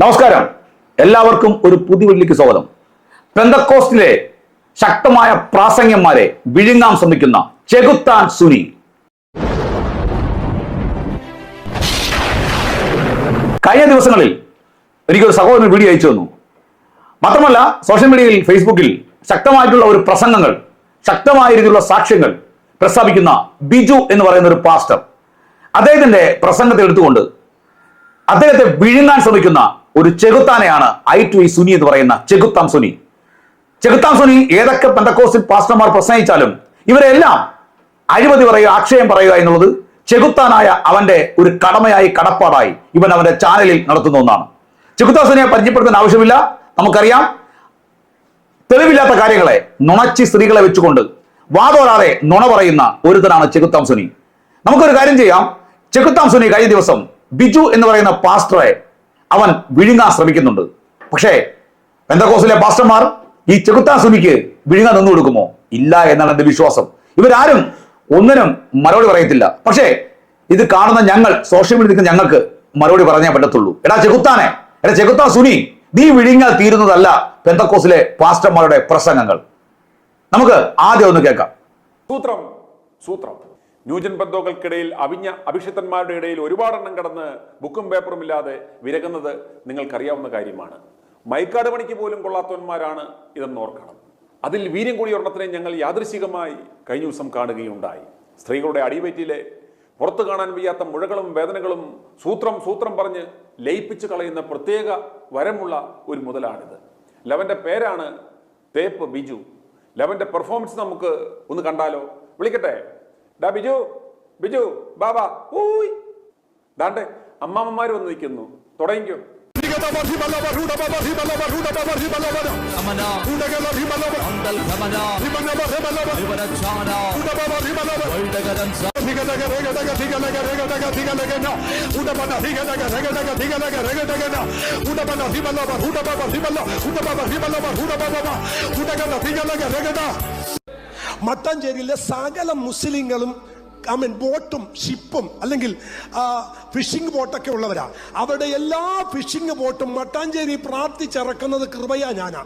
നമസ്കാരം. എല്ലാവർക്കും ഒരു പുതുവെള്ളിക്ക് സ്വാഗതം. പെന്തക്കോസ്റ്റിലെ ശക്തമായ പ്രാസംഗ്യന്മാരെ വിഴുങ്ങാൻ ശ്രമിക്കുന്ന ചെകുത്താൻ സുനി. കഴിഞ്ഞ ദിവസങ്ങളിൽ എനിക്കൊരു സഹോദരൻ വീഡിയോ അയച്ചു തന്നു. മാത്രമല്ല സോഷ്യൽ മീഡിയയിൽ ഫേസ്ബുക്കിൽ ശക്തമായിട്ടുള്ള ഒരു പ്രസംഗങ്ങൾ ശക്തമായ രീതിയിലുള്ള സാക്ഷ്യങ്ങൾ പ്രസ്താവിക്കുന്ന ബിജു എന്ന് പറയുന്ന ഒരു പാസ്റ്റർ അദ്ദേഹത്തിന്റെ പ്രസംഗത്തെ എടുത്തുകൊണ്ട് അദ്ദേഹത്തെ വിഴുങ്ങാൻ ശ്രമിക്കുന്ന ഒരു ചെകുത്താനെയാണ് ഐ ടു ഇ സുനി എന്ന് പറയുന്ന ചെകുത്താം സുനി. ചെകുത്താം സുനി ഏതൊക്കെ പെന്തക്കോസിൽ പാസ്റ്റർമാർ പ്രസംഗിച്ചാലും ഇവരെല്ലാം അഴിമതി പറയുക ആക്ഷയം പറയുക എന്നുള്ളത് ചെകുത്താനായ അവന്റെ ഒരു കടമയായി കടപ്പാടായി ഇവൻ അവന്റെ ചാനലിൽ നടത്തുന്ന ഒന്നാണ്. ചെകുത്താം സുനിയെ പരിചയപ്പെടുത്താൻ ആവശ്യമില്ല. നമുക്കറിയാം. തെളിവില്ലാത്ത കാര്യങ്ങളെ നുണച്ചി സ്ത്രീകളെ വെച്ചുകൊണ്ട് വാതോരാതെ നുണ പറയുന്ന ഒരുത്തനാണ് ചെകുത്താം സുനി. നമുക്കൊരു കാര്യം ചെയ്യാം. ചെകുത്താം സുനി കഴിഞ്ഞ ദിവസം ബിജു എന്ന് പറയുന്ന പാസ്റ്ററെ അവൻ വിഴുങ്ങാൻ ശ്രമിക്കുന്നുണ്ട്. പക്ഷേ പെന്തക്കോസിലെ പാസ്റ്റർമാർ ഈ ചെകുത്താൻ സുമിക്ക് വിഴുങ്ങാൻ നിന്നു കൊടുക്കുമോ? ഇല്ല എന്നാണ് എന്റെ വിശ്വാസം. ഇവരാരും ഒന്നിനും മറുപടി പറയത്തില്ല. പക്ഷേ ഇത് കാണുന്ന ഞങ്ങൾ സോഷ്യൽ മീഡിയ നിൽക്കുന്ന ഞങ്ങൾക്ക് മറുപടി പറഞ്ഞേ പറ്റത്തുള്ളൂ. എടാ ചെകുത്താനെ എടാ ചെകുത്താൻ സുനി നീ വിഴുങ്ങാൽ തീരുന്നതല്ല പെന്തക്കോസിലെ പാസ്റ്റർമാരുടെ പ്രസംഗങ്ങൾ. നമുക്ക് ആദ്യം ഒന്ന് കേൾക്കാം. സൂത്രം സൂത്രം. ന്യൂജൻ ബന്ധുക്കൾക്കിടയിൽ അവിഞ്ഞ അഭിഷിക്തന്മാരുടെ ഇടയിൽ ഒരുപാടെണ്ണം കടന്ന് ബുക്കും പേപ്പറും ഇല്ലാതെ വിരകുന്നത് നിങ്ങൾക്കറിയാവുന്ന കാര്യമാണ്. മൈക്കാട് പണിക്ക് പോലും കൊള്ളാത്തവന്മാരാണ് ഇതെന്ന് ഓർക്കണം. അതിൽ വീര്യം കൂടി ഒരെണ്ണത്തിനെ ഞങ്ങൾ യാദൃശികമായി കഴിഞ്ഞ ദിവസം കാണുകയുണ്ടായി. സ്ത്രീകളുടെ അടിവയറ്റിലെ പുറത്തു കാണാൻ വയ്യാത്ത മുഴകളും വേദനകളും സൂത്രം സൂത്രം പറഞ്ഞ് ലയിപ്പിച്ച് കളയുന്ന പ്രത്യേക വരമുള്ള ഒരു മുതലാണിത്. ലവന്റെ പേരാണ് തേപ്പ് ബിജു. ലവന്റെ പെർഫോമൻസ് നമുക്ക് ഒന്ന് കണ്ടാലോ? വിളിക്കട്ടെ? ഡാ ബിജു ബിജു ബാബാ ഊയ് ദാണ്ട് അമ്മാമ്മമാര് വന്ന് നിൽക്കുന്നു തുടങ്ങിക്കോ Amana, മട്ടാഞ്ചേരിയിലെ സകല മുസ്ലിങ്ങളും ഐ മീൻ ബോട്ടും ഷിപ്പും അല്ലെങ്കിൽ ഫിഷിംഗ് ബോട്ടൊക്കെ ഉള്ളവരാ. അവരുടെ എല്ലാ ഫിഷിംഗ് ബോട്ടും മട്ടാഞ്ചേരി പ്രാർത്ഥിച്ചിറക്കുന്നത് കൃപയാ ഞാനാ.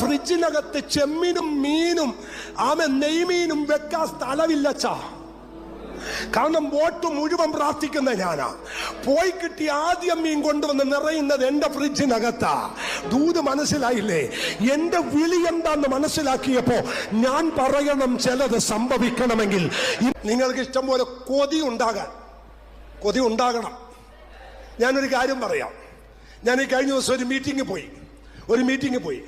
ഫ്രിഡ്ജിനകത്ത് ചെമ്മീനും മീനും ആമ നെയ്മീനും വെക്കാൻ സ്ഥലമില്ലച്ചാ കാരണം ബോട്ട് മുഴുവൻ പ്രാർത്ഥിക്കുന്ന ഞാനാ. പോയി കിട്ടി ആദ്യം മീൻ കൊണ്ടുവന്ന് നിറയുന്നത് എന്റെ ഫ്രിഡ്ജിനകത്താ. ദൂത് മനസ്സിലായില്ലേ? എന്റെ വിളി എന്താന്ന് മനസ്സിലാക്കിയപ്പോ ഞാൻ പറയണം ചിലത് സംഭവിക്കണമെങ്കിൽ. നിങ്ങൾക്ക് ഇഷ്ടം പോലെ കൊതി ഉണ്ടാകാൻ. കൊതി ഉണ്ടാകണം. ഞാനൊരു കാര്യം പറയാം. ഞാൻ ഈ കഴിഞ്ഞ ദിവസം ഒരു മീറ്റിംഗ് പോയി. ഒരു മീറ്റിംഗ് പോയി.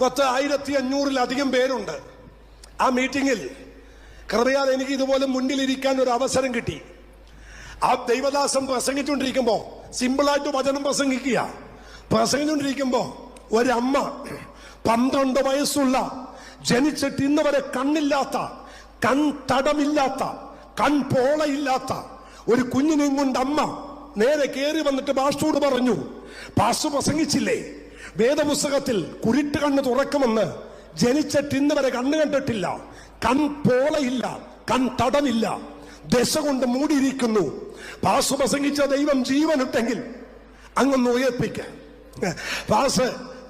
പത്ത് ആയിരത്തി അഞ്ഞൂറിലധികം പേരുണ്ട്. ആ മീറ്റിംഗിൽ കൃപയാൽ എനിക്ക് ഇതുപോലെ മുന്നിലിരിക്കാൻ ഒരു അവസരം കിട്ടി. ആ ദൈവദാസം പ്രസംഗിച്ചുകൊണ്ടിരിക്കുമ്പോ സിമ്പിളായിട്ട് വചനം പ്രസംഗിക്കുക. പ്രസംഗിച്ചുകൊണ്ടിരിക്കുമ്പോ ഒരമ്മ പന്ത്രണ്ട് വയസ്സുള്ള ജനിച്ചിട്ട് ഇന്ന് വരെ കണ്ണില്ലാത്ത കൺ തടമില്ലാത്ത കൺപോളയില്ലാത്ത ഒരു കുഞ്ഞിനെയും കൊണ്ട് അമ്മ നേരെ കയറി വന്നിട്ട് പാസ്റ്റോട് പറഞ്ഞു പാസ്റ്റു പ്രസംഗിച്ചില്ലേ? വേദപുസ്തകത്തിൽ കുരുട്ട് കണ്ണ് തുറക്കുമെന്ന് ജനിച്ചിട്ട് ഇന്ന് വരെ കണ്ണ് കണ്ടിട്ടില്ല. കൺ പോളയില്ല. കൺ തടമില്ല ദശ കൊണ്ട് മൂടിയിരിക്കുന്നു. പാസ് പ്രസംഗിച്ച ദൈവം ജീവനിട്ടെങ്കിൽ അങ്ങൊന്ന് ഉയർപ്പിക്ക. പാസ്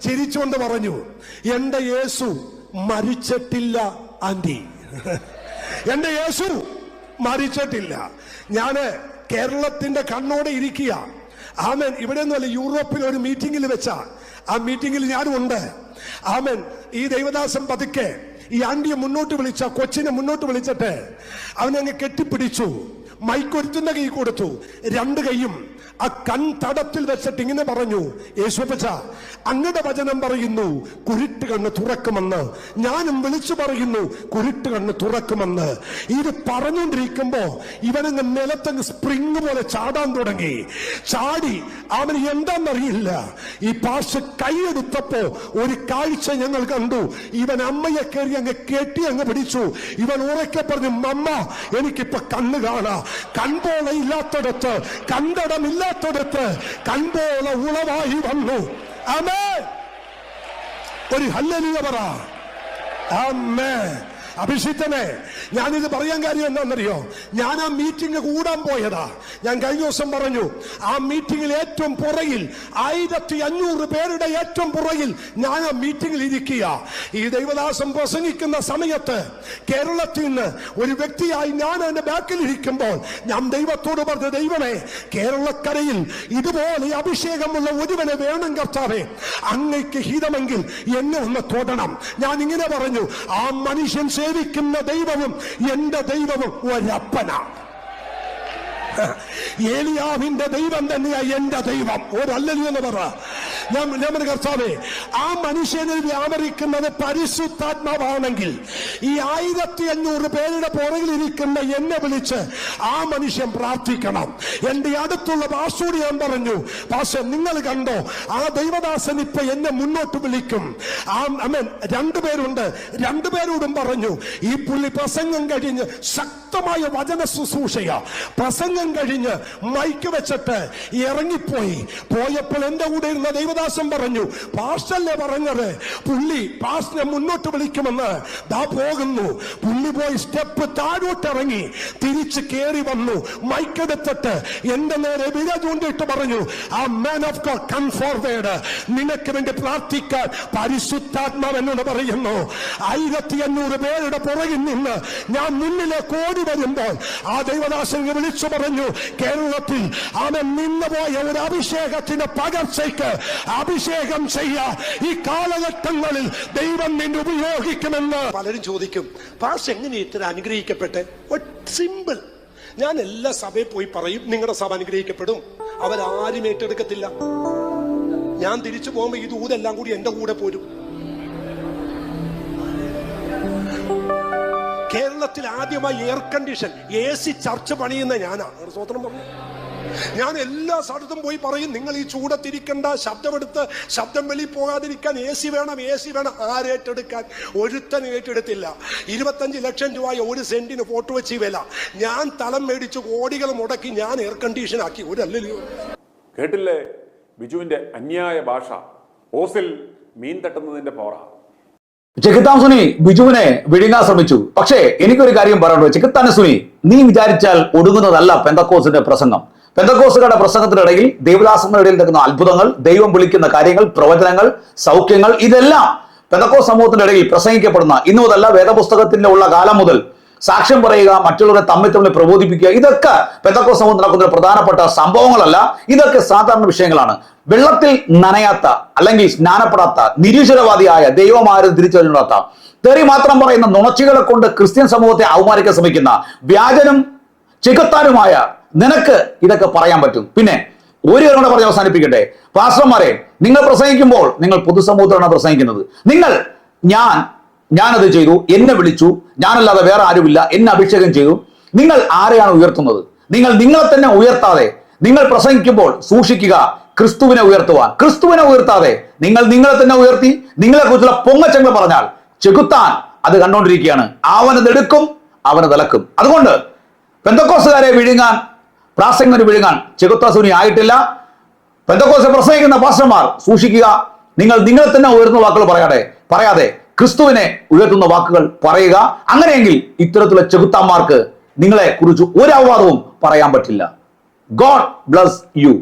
ചിരിച്ചുകൊണ്ട് പറഞ്ഞു എന്റെ യേശു മരിച്ചിട്ടില്ല ആന്റി. എന്റെ യേശു മരിച്ചിട്ടില്ല. ഞാൻ കേരളത്തിന്റെ കണ്ണോടെ ഇരിക്കുക. ആമേൻ. ഇവിടെ ഒന്നുമല്ല യൂറോപ്പിൽ ഒരു മീറ്റിംഗിൽ വെച്ച. ആ മീറ്റിംഗിൽ ഞാനും ഉണ്ട് ആമൻ. ഈ ദൈവദാസം പതുക്കെ ഈ ആന്റിയെ മുന്നോട്ട് വിളിച്ച കൊച്ചിനെ മുന്നോട്ട് വിളിച്ചിട്ട് അവനങ്ങ് കെട്ടിപ്പിടിച്ചു. മൈക്കൊരുത്തുന്ന കൈ കൊടുത്തു. രണ്ട് കൈയും ആ കൺ തടത്തിൽ വെച്ചിട്ട് ഇങ്ങനെ പറഞ്ഞു യേശുപ്പച്ച അങ്ങയുടെ വചനം പറയുന്നു കുരുട്ട് കണ്ണ് തുറക്കുമെന്ന്. ഞാനും വിളിച്ചു പറയുന്നു കുരുട്ട് കണ്ണ് തുറക്കുമെന്ന്. ഇത് പറഞ്ഞുകൊണ്ടിരിക്കുമ്പോ ഇവനങ്ങ് നിലത്തങ്ങ് സ്പ്രിങ് പോലെ ചാടാൻ തുടങ്ങി. ചാടി അവന് എന്താണെന്നറിയില്ല ഈ പാശ കൈയെടുത്തപ്പോ ഒരു കാഴ്ച ഞങ്ങൾ കണ്ടു. ഇവൻ അമ്മയെ കയറി അങ്ങ് കെട്ടി അങ്ങ് പിടിച്ചു. ഇവൻ ഉറക്കെ പറഞ്ഞു മമ്മ എനിക്കിപ്പോ കണ്ണ് കാണാ. കൺപോള ഇല്ലാത്തടത്ത് കണ്ടടമില്ലാത്തടത്ത് കൺപോള ഉളവായി വന്നു. അമേ ഒരു ഹല്ലലിയ പറ. ആമേ അഭിഷിക്തനെ ഞാനിത് പറയാൻ കാര്യം എന്താണെന്നറിയോ? ഞാൻ ആ മീറ്റിംഗ് കൂടാൻ പോയതാ. ഞാൻ കഴിഞ്ഞ ദിവസം പറഞ്ഞു ആ മീറ്റിംഗിൽ ഏറ്റവും പുറകിൽ ആയിരത്തി അഞ്ഞൂറ് പേരുടെ ഏറ്റവും പുറകിൽ ഞാൻ ആ മീറ്റിംഗിൽ ഇരിക്കുക ഈ ദൈവദാസം പ്രസംഗിക്കുന്ന സമയത്ത് കേരളത്തിൽ നിന്ന് ഒരു വ്യക്തിയായി ഞാൻ എന്റെ ബാക്കിൽ ഇരിക്കുമ്പോൾ ഞാൻ ദൈവത്തോട് പറഞ്ഞു ദൈവമേ കേരളക്കരയിൽ ഇതുപോലെ അഭിഷേകമുള്ള ഒരുവനെ വേണം കർത്താവേ. അങ്ങയ്ക്ക് ഹിതമെങ്കിൽ എന്നെ ഒന്ന് തൊടണം. ഞാൻ ഇങ്ങനെ പറഞ്ഞു ആ മനുഷ്യൻ സേവിക്കുന്ന ദൈവവും എന്റെ ദൈവവും ഒരപ്പനാ. ഏലിയാവിന്റെ ദൈവം തന്നെയാ എന്റെ ദൈവം. ഒരല്ലല്ലോ എന്ന് പറ. ഞാൻ കർത്താവേ ആ മനുഷ്യനിൽ വ്യാപരിക്കുന്നത് പരിശുദ്ധാത്മാവാണെങ്കിൽ ഈ ആയിരത്തി അഞ്ഞൂറ് പേരുടെ പുറകിൽ ഇരിക്കുന്ന എന്നെ വിളിച്ച് ആ മനുഷ്യൻ പ്രാർത്ഥിക്കണം. എന്റെ അടുത്തുള്ള പാസ്റ്റോട് ഞാൻ പറഞ്ഞു പാസ്റ്റർ നിങ്ങൾ കണ്ടോ ആ ദൈവദാസൻ ഇപ്പൊ എന്നെ മുന്നോട്ട് വിളിക്കും. ആ അമ്മൻ രണ്ടുപേരുണ്ട് രണ്ടുപേരോടും പറഞ്ഞു ഈ പുള്ളി പ്രസംഗം കഴിഞ്ഞ് ശക്തമായ വചന ശുശ്രൂഷയ. പ്രസംഗം കഴിഞ്ഞ് മൈക്ക് വെച്ചിട്ട് ഇറങ്ങിപ്പോയി. പോയപ്പോൾ എന്റെ കൂടെ ഇരുന്ന ദൈവദാസൻ പറഞ്ഞു പാസ്റ്റല്ലേ പറഞ്ഞത്? പുള്ളി പാസ്റ്റിനെ മുന്നോട്ട് വിളിക്കുമെന്ന്. ദാ പോകുന്നു. പുള്ളി പോയി സ്റ്റെപ്പ് താഴോട്ടിറങ്ങി തിരിച്ച് കയറി വന്നു. മൈക്കെടുത്തിട്ട് എന്റെ നേരെ വില ചൂണ്ടിട്ട് പറഞ്ഞു ആ man of god come forward നിനക്ക് വേണ്ടി പ്രാർത്ഥിക്കാൻ പരിശുദ്ധാത്മാവ് എന്നോട് പറയുന്നു. ആയിരത്തി അഞ്ഞൂറ് പേരുടെ പുറകിൽ നിന്ന് ഞാൻ മുന്നിലെ ഓടി വരുമ്പോൾ ആ ദൈവദാസനെ വിളിച്ചു പറഞ്ഞു കേരളത്തിൽ അവൻ നിന്നുപോയ ഒരു അഭിഷേകത്തിന്റെ പകർച്ചയ്ക്ക് അഭിഷേകം ചെയ്യ ഈ കാലഘട്ടങ്ങളിൽ ദൈവം നിന്നെ ഉപയോഗിക്കുമെന്ന്. പലരും ചോദിക്കും പാസ് എങ്ങനെ ഇത്ര അനുഗ്രഹിക്കപ്പെട്ടെ? സിമ്പിൾ. ഞാൻ എല്ലാ സഭയിൽ പോയി പറയും നിങ്ങളുടെ സഭ അനുഗ്രഹിക്കപ്പെടും. അവരാരും ഏറ്റെടുക്കത്തില്ല. ഞാൻ തിരിച്ചു പോകുമ്പോ ഈ ദൂതെല്ലാം കൂടി എന്റെ കൂടെ പോരും. കേരളത്തിൽ ആദ്യമായി എയർ കണ്ടീഷൻ എ സി ചർച്ച പണിയുന്ന ഞാനാണ് സ്വത്രം പറഞ്ഞു. ഞാൻ എല്ലാ സ്ഥലത്തും പോയി പറയും നിങ്ങൾ ഈ ചൂടത്തിരിക്കണ്ട ശബ്ദമെടുത്ത് ശബ്ദം വെളി പോകാതിരിക്കാൻ എ സി വേണം എ സി വേണം ആരേറ്റെടുക്കാൻ ഒരുത്തൻ ഏറ്റെടുത്തില്ല. ഇരുപത്തഞ്ച് ലക്ഷം രൂപ ഒരു സെന്റിന് ഫോട്ടോ വെച്ച് വില. ഞാൻ തലം മേടിച്ച് കോടികൾ മുടക്കി ഞാൻ എയർ കണ്ടീഷൻ ആക്കി. ഒരു അല്ലല്ലോ കേട്ടില്ലേ? ബിജുവിന്റെ അന്യായ ഭാഷ. ഓസിൽ മീൻ തട്ടുന്നതിന്റെ പോറ ചെക്കിത്താൻ സുനി ബിജുവിനെ വിഴുങ്ങാൻ ശ്രമിച്ചു. പക്ഷേ എനിക്കൊരു കാര്യം പറയണ്ടോ ചെകുത്താൻ സുനി നീ വിചാരിച്ചാൽ ഒടുങ്ങുന്നതല്ല പെന്തക്കോസിന്റെ പ്രസംഗം. പെന്തക്കോസുകളുടെ പ്രസംഗത്തിനിടയിൽ ദേവദാസങ്ങളുടെ ഇടയിൽ നടക്കുന്ന അത്ഭുതങ്ങൾ ദൈവം വിളിക്കുന്ന കാര്യങ്ങൾ പ്രവചനങ്ങൾ സൗഖ്യങ്ങൾ ഇതെല്ലാം പെന്തക്കോസ് സമൂഹത്തിന്റെ ഇടയിൽ പ്രസംഗിക്കപ്പെടുന്ന ഇന്നു മുതല്ല വേദപുസ്തകത്തിന്റെ ഉള്ള കാലം മുതൽ സാക്ഷ്യം പറയുക മറ്റുള്ളവരെ തമ്മിൽ തമ്മിൽ പ്രബോധിപ്പിക്കുക ഇതൊക്കെ പെന്തക്കോസ് സമൂഹത്തിൽ നടക്കുന്ന പ്രധാനപ്പെട്ട സംഭവങ്ങളല്ല. ഇതൊക്കെ സാധാരണ വിഷയങ്ങളാണ്. വെള്ളത്തിൽ നനയാത്ത അല്ലെങ്കിൽ സ്നാനപ്പെടാത്ത നിരീശ്വരവാദിയായ ദൈവമാരും തിരിച്ചറിഞ്ഞിടാത്ത തെറി മാത്രം പറയുന്ന നുണച്ചികളെ കൊണ്ട് ക്രിസ്ത്യൻ സമൂഹത്തെ അവമാനിക്കാൻ ശ്രമിക്കുന്ന വ്യാജനും ചെകുത്താനുമായ നിനക്ക് ഇതൊക്കെ പറയാൻ പറ്റും. പിന്നെ ഒരു കാര്യം കൂടെ പറഞ്ഞ് അവസാനിപ്പിക്കട്ടെ. പാസ്റ്റർമാരെ നിങ്ങൾ പ്രസംഗിക്കുമ്പോൾ നിങ്ങൾ പൊതുസമൂഹത്തിലാണ് പ്രസംഗിക്കുന്നത്. നിങ്ങൾ ഞാൻ ഞാനത് ചെയ്തു എന്നെ വിളിച്ചു ഞാനല്ലാതെ വേറെ ആരുമില്ല എന്നെ അഭിഷേകം ചെയ്തു. നിങ്ങൾ ആരെയാണ് ഉയർത്തുന്നത്? നിങ്ങൾ നിങ്ങളെ തന്നെ ഉയർത്താതെ നിങ്ങൾ പ്രസംഗിക്കുമ്പോൾ സൂക്ഷിക്കുക ക്രിസ്തുവിനെ ഉയർത്തുവാൻ. ക്രിസ്തുവിനെ ഉയർത്താതെ നിങ്ങൾ നിങ്ങളെ തന്നെ ഉയർത്തി നിങ്ങളെക്കുറിച്ചുള്ള പൊങ്ങച്ചങ്ങൾ പറഞ്ഞാൽ ചെകുത്താൻ അത് കണ്ടുകൊണ്ടിരിക്കുകയാണ് അവനത് എടുക്കും അവനത് ഇളക്കും അതുകൊണ്ട് പെന്തക്കോസുകാരെ വിഴുങ്ങാൻ പ്രാസംഗന് വിഴുങ്ങാൻ ചെകുത്താസുനി ആയിട്ടില്ല. പെന്തക്കോസ് പ്രസംഗിക്കുന്ന പാസ്റ്റർമാർ സൂക്ഷിക്കുക. നിങ്ങൾ നിങ്ങളെ തന്നെ ഉയർന്ന വാക്കുകൾ പറയാതെ പറയാതെ ക്രിസ്തുവിനെ ഉയർത്തുന്ന വാക്കുകൾ പറയുക. അങ്ങനെയെങ്കിൽ ഇത്തരത്തിലുള്ള ചെകുത്താന്മാർക്ക് നിങ്ങളെ കുറിച്ച് ഒരു അപവാദവും പറയാൻ പറ്റില്ല. God bless you